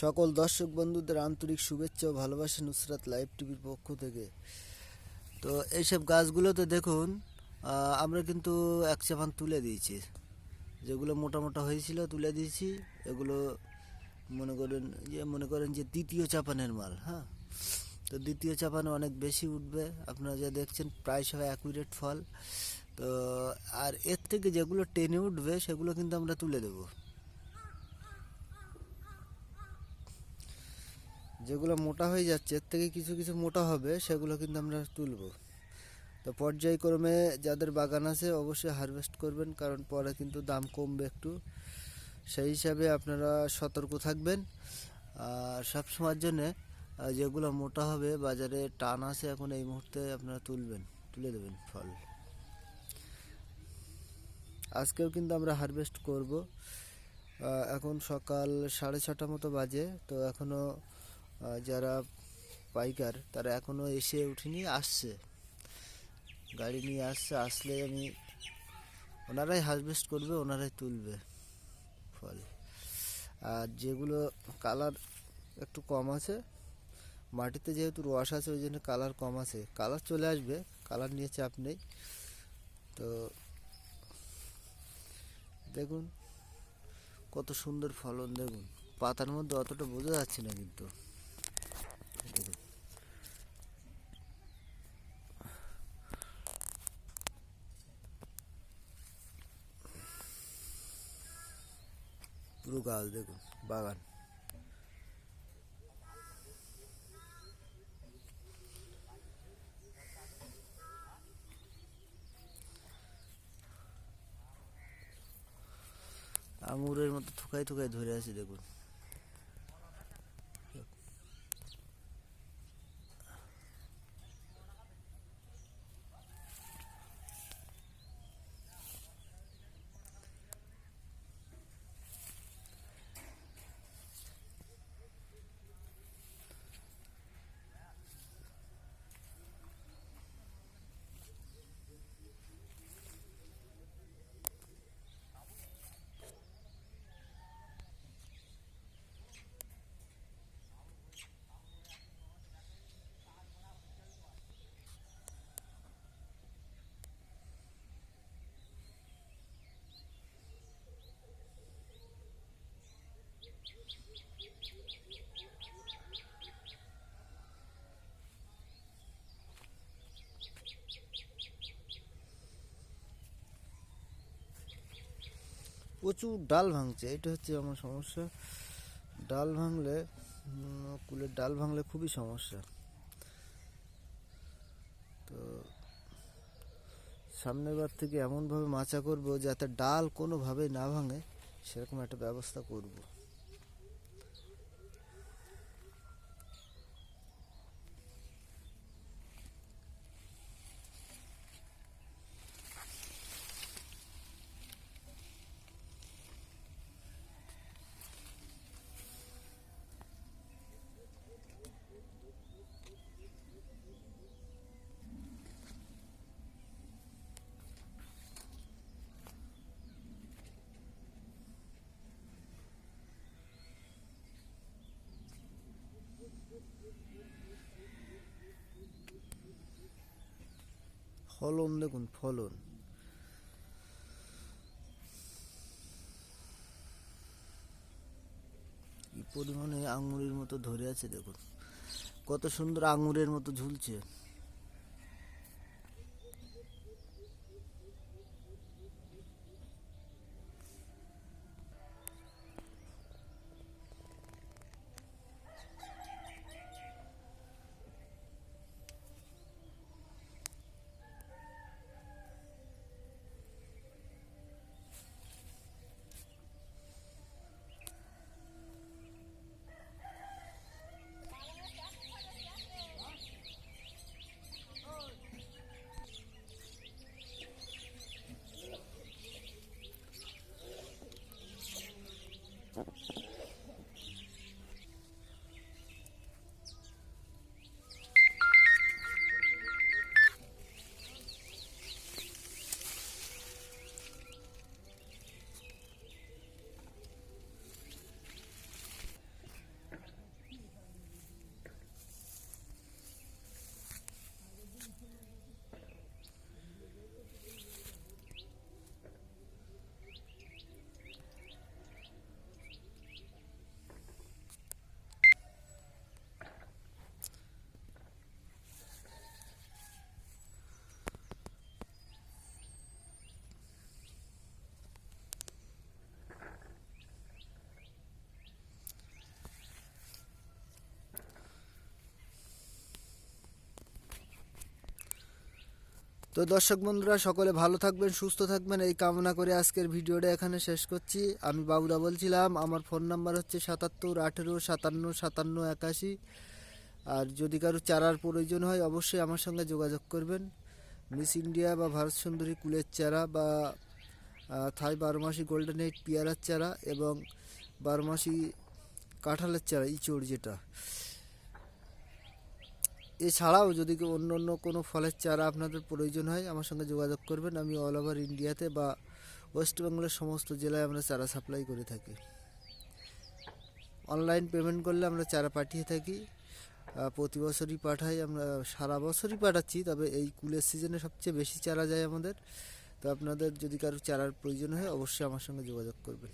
সকল দর্শক বন্ধুদের আন্তরিক শুভেচ্ছা ও ভালোবাসা নুসরাত লাইভ টিভির পক্ষ থেকে। তো এইসব গাছগুলোতে দেখুন আমরা কিন্তু এক চাপান তুলে দিয়েছি। যেগুলো মোটা মোটা হয়েছিল তুলে দিয়েছি। এগুলো মনে করেন যে, মনে করেন যে দ্বিতীয় চাপানের মাল হ্যাঁ? তো দ্বিতীয় চাপানে অনেক বেশি উঠবে। আপনারা যা দেখছেন প্রায় সবাই অ্যাকুরেট ফল। তো, আর এর থেকে যেগুলো টেনে উঠবে, সেগুলো কিন্তু আমরা তুলে দেবো। যেগুলো মোটা হয়ে যাচ্ছে, এর থেকে কিছু কিছু মোটা হবে, সেগুলো কিন্তু আমরা তুলব। তো পর্যায়ক্রমে যাদের বাগান আছে, অবশ্যই হারভেস্ট করবেন, কারণ পরে কিন্তু দাম কমবে একটু। সেই হিসাবে আপনারা সতর্ক থাকবেন। আর সব সময়ের জন্যে যেগুলো মোটা হবে, বাজারে টান আছে, এখন এই মুহূর্তে আপনারা তুলবেন, তুলে দেবেন ফল। আজকেও কিন্তু আমরা হারভেস্ট করব। এখন সকাল সাড়ে ছটা মতো বাজে, তো এখনও যারা পাইকার, তারা এখনও এসে উঠিনি আসছে। গাড়ি নিয়ে আসছে, আসলে আমি, ওনারাই হারভেস্ট করবে, ওনারাই তুলবে ফল। আর যেগুলো কালার একটু কম আছে, মাটিতে যেহেতু রস আছে, ওই জন্য কালার কম আছে। কালার চলে আসবে কালার নিয়ে চাপ নেই। তো দেখুন, কত সুন্দর ফলন, দেখুন। পাতার মধ্যে অতটা বোঝা যাচ্ছে না কিন্তু দেখুন পুরো গাছ দেখুন বাগান। আঙুরের মতো থুকাই থুকাই ধরে আছে দেখুন। প্রচুর ডাল ভাঙছে, এটা হচ্ছে আমার সমস্যা। ডাল ভাঙলে কুলের ডাল ভাঙলে খুবই সমস্যা। তো, সামনের বার থেকে এমনভাবে মাচা করব যাতে ডাল কোনোভাবেই না ভাঙে, সেরকম একটা ব্যবস্থা করব। ফলন দেখুন ফলন। পরিমাণে আঙুরের মতো ধরে আছে দেখুন। কত সুন্দর আঙুরের মতো ঝুলছে। তো দর্শক বন্ধুরা, সকলে ভালো থাকবেন, সুস্থ থাকবেন। এই কামনা করে আজকের ভিডিওটা এখানে শেষ করছি। আমি বাবুদা বলছিলাম, আমার ফোন নাম্বার হচ্ছে সাতাত্তর আঠেরো সাতান্ন সাতান্ন একাশি। আর যদি কারও চারার প্রয়োজন হয়, অবশ্যই আমার সঙ্গে যোগাযোগ করবেন। মিস ইন্ডিয়া বা ভারত সুন্দরী কুলের চারা বা থাই বারোমাসি গোল্ডেন এইট পেয়ারার চারা এবং বারোমাসি কাঁঠালের চারা, ইচড় যেটা। এছাড়াও যদি অন্য অন্য কোনো ফলের চারা আপনাদের প্রয়োজন হয়, আমার সঙ্গে যোগাযোগ করবেন। আমি অল ওভার ইন্ডিয়াতে বা ওয়েস্ট বেঙ্গলের সমস্ত জেলায় আমরা চারা সাপ্লাই করে থাকি। অনলাইন পেমেন্ট করলে আমরা চারা পাঠিয়ে থাকি। প্রতি বছরই পাঠাই। আমরা সারা বছরই পাঠাচ্ছি, তবে এই কুলের সিজনে সবচেয়ে বেশি চারা যায় আমাদের। তো আপনাদের যদি কারও চারার প্রয়োজন হয়, অবশ্যই আমার সঙ্গে যোগাযোগ করবেন।